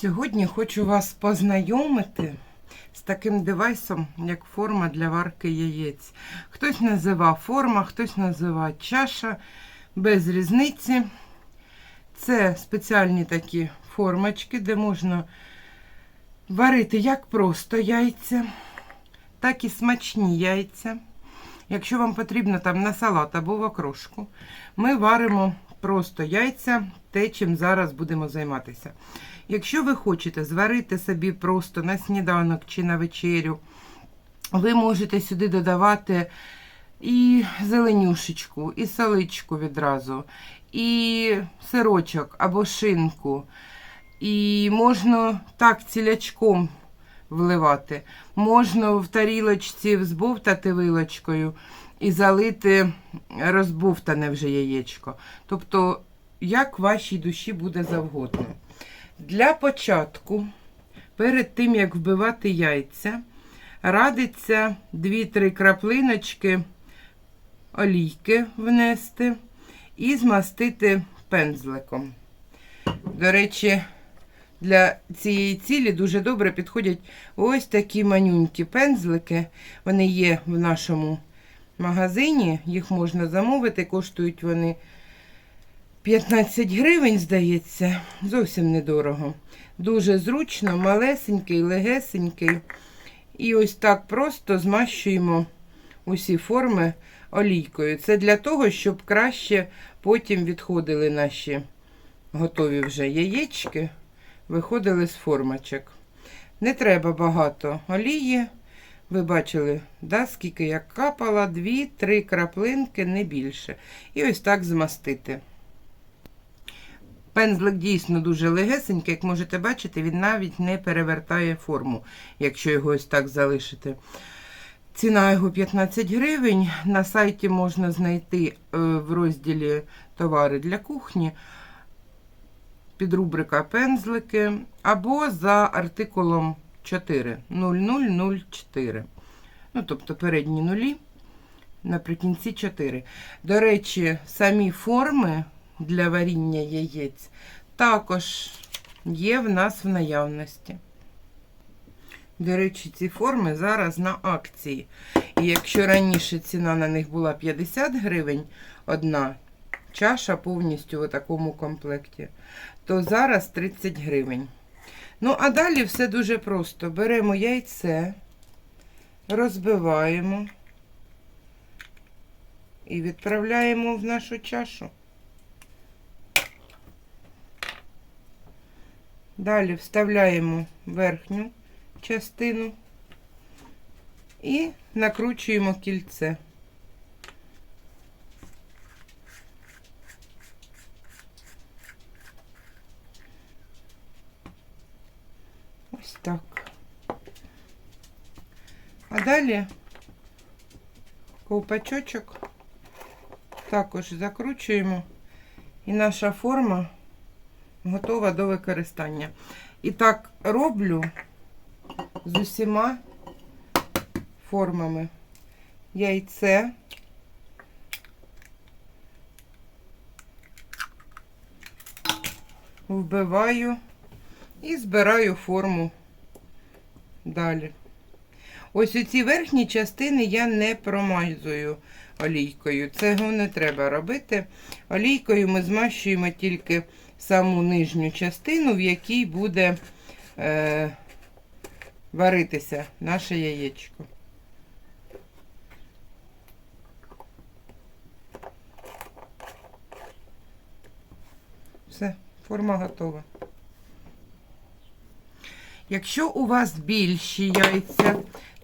Сьогодні хочу вас познайомити з таким девайсом, як форма для варки яєць. Хтось називав форма, хтось називає чаша, без різниці. Це спеціальні такі формочки, де можна варити як просто яйця, так і смачні яйця. Якщо вам потрібно там на салат або в окрошку, ми варимо просто яйця, те, чим зараз будемо займатися. Якщо ви хочете зварити собі просто на сніданок чи на вечерю, ви можете сюди додавати і зеленюшечку, і саличку відразу, і сирочок або шинку. І можна так цілячком вливати. Можна в тарілочці взбовтати вилочкою і залити розбовтане вже яєчко. Тобто, як вашій душі буде завгодно. Для початку, перед тим як вбивати яйця, радиться 2-3 краплиночки олійки внести і змастити пензликом. До речі, для цієї цілі дуже добре підходять ось такі манюнькі пензлики. Вони є в нашому магазині, їх можна замовити, коштують вони 15 гривень, здається, зовсім недорого. Дуже зручно, малесенький, легесенький. І ось так просто змащуємо усі форми олійкою. Це для того, щоб краще потім відходили наші готові вже яєчки, виходили з формочок. Не треба багато олії. Ви бачили, да, скільки я капала, 2-3 краплинки, не більше. І ось так змастити. Пензлик дійсно дуже легесенький, як можете бачити, він навіть не перевертає форму, якщо його ось так залишити. Ціна його 15 гривень. На сайті можна знайти е, в розділі товари для кухні підрубрика пензлики або за артикулом 4 0004. Ну, тобто передні нулі, наприкінці 4. До речі, самі форми для варіння яєць також є в нас в наявності. До речі, ці форми зараз на акції. І якщо раніше ціна на них була 50 гривень одна чаша повністю в такому комплекті, то зараз 30 гривень. Ну, а далі все дуже просто. Беремо яйце, розбиваємо і відправляємо в нашу чашу. Далі вставляємо верхню частину і накручуємо кільце. Ось так. А далі ковпачочок також закручуємо, і наша форма готова до використання. І так роблю з усіма формами. Яйце. Вбиваю і збираю форму далі. Ось оці верхні частини я не промазую олійкою. Цього не треба робити. Олійкою ми змащуємо тільки саму нижню частину, в якій буде е, варитися наше яєчко. Все, форма готова. Якщо у вас більші яйця,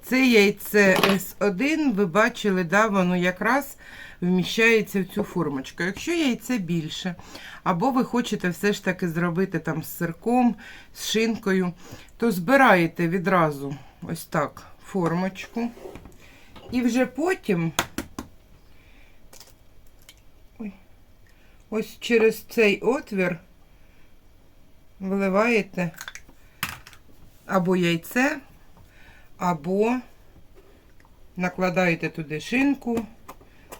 це яйце С1, ви бачили, да, воно якраз вміщається в цю формочку. Якщо яйце більше, або ви хочете все ж таки зробити там з сирком, з шинкою, то збираєте відразу ось так формочку. І вже потім ось через цей отвір виливаєте або яйце, або накладаєте туди шинку,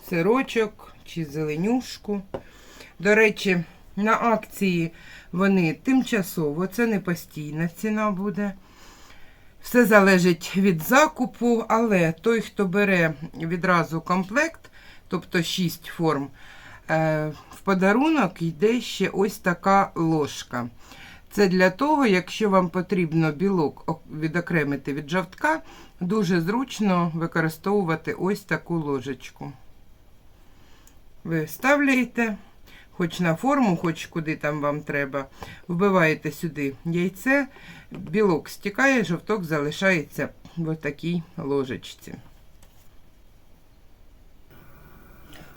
сирочок чи зеленюшку. До речі, На акції вони тимчасово, це не постійна ціна буде. Все залежить від закупу, але той, хто бере відразу комплект, тобто 6 форм, е, в подарунок йде ще ось така ложка. Це для того, якщо вам потрібно білок відокремити від жовтка, дуже зручно використовувати ось таку ложечку. Ви ставляєте, хоч на форму, хоч куди там вам треба, вбиваєте сюди яйце, білок стікає, жовток залишається в такій ложечці.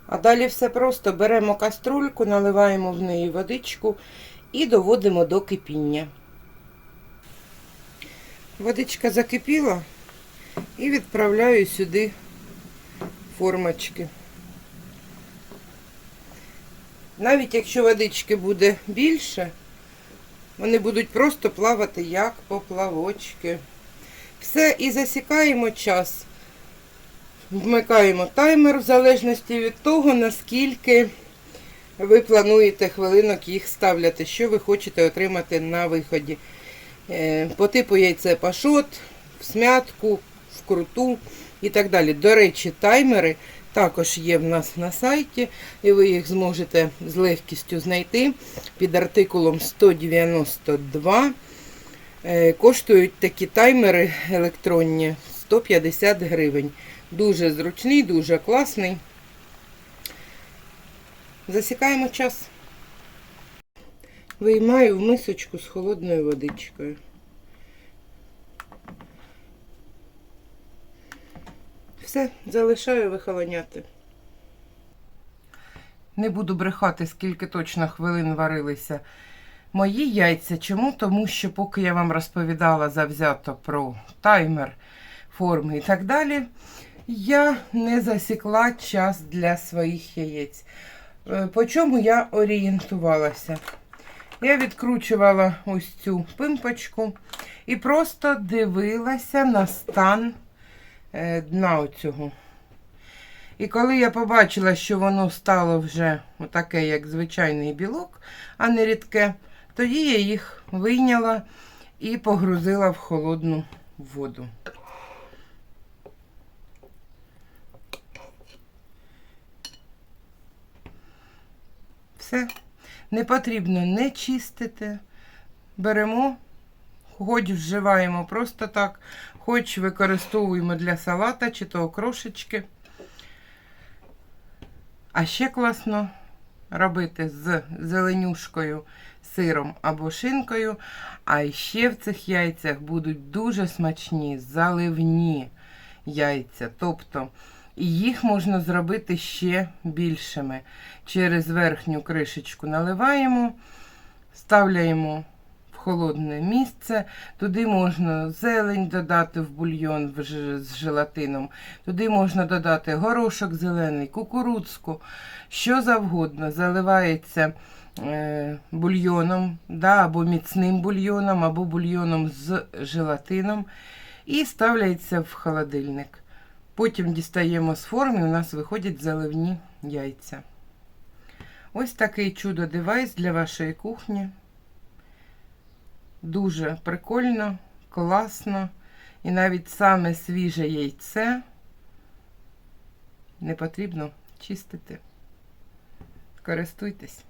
А далі все просто беремо каструльку, наливаємо в неї водичку і доводимо до кипіння. Водичка закипіла і відправляю сюди формочки. Навіть якщо водички буде більше, вони будуть просто плавати як поплавочки. Все, і засікаємо час. Вмикаємо таймер в залежності від того, наскільки ви плануєте хвилинок їх ставляти, що ви хочете отримати на виході. Е, По типу яйце пашот, в смятку, в круту і так далі. До речі, таймери також є в нас на сайті, і ви їх зможете з легкістю знайти під артикулом 192. Е, Коштують такі таймери електронні 150 гривень. Дуже зручний, дуже класний. Засікаємо час. Виймаю в мисочку з холодною водичкою. Все, залишаю вихолоняти. Не буду брехати, скільки точно хвилин варилися мої яйця. Чому? Тому що поки я вам розповідала завзято про таймер, форми і так далі, я не засікла час для своїх яєць. Е, По чому я орієнтувалася? Я відкручувала ось цю пимпочку і просто дивилася на стан е, дна оцього. І коли я побачила, що воно стало вже таке, як звичайний білок, а не рідке, тоді я їх вийняла і погрузила в холодну воду. Все. Не потрібно не чистити. Беремо, хоч вживаємо просто так, хоч використовуємо для салата чи то окрошечки. А ще класно робити з зеленюшкою, сиром або шинкою. А ще в цих яйцях будуть дуже смачні заливні яйця. Тобто і їх можна зробити ще більшими. Через верхню кришечку наливаємо, ставляємо в холодне місце. Туди можна зелень додати в бульйон з желатином. Туди можна додати горошок зелений, кукурудзку, що завгодно. Заливається е, бульйоном, да, або міцним бульйоном, або бульйоном з желатином. І ставляється в холодильник. Потім дістаємо з форми, у нас виходять заливні яйця. Ось такий чудо-девайс для вашої кухні. Дуже прикольно, класно. І навіть саме свіже яйце не потрібно чистити. Користуйтесь.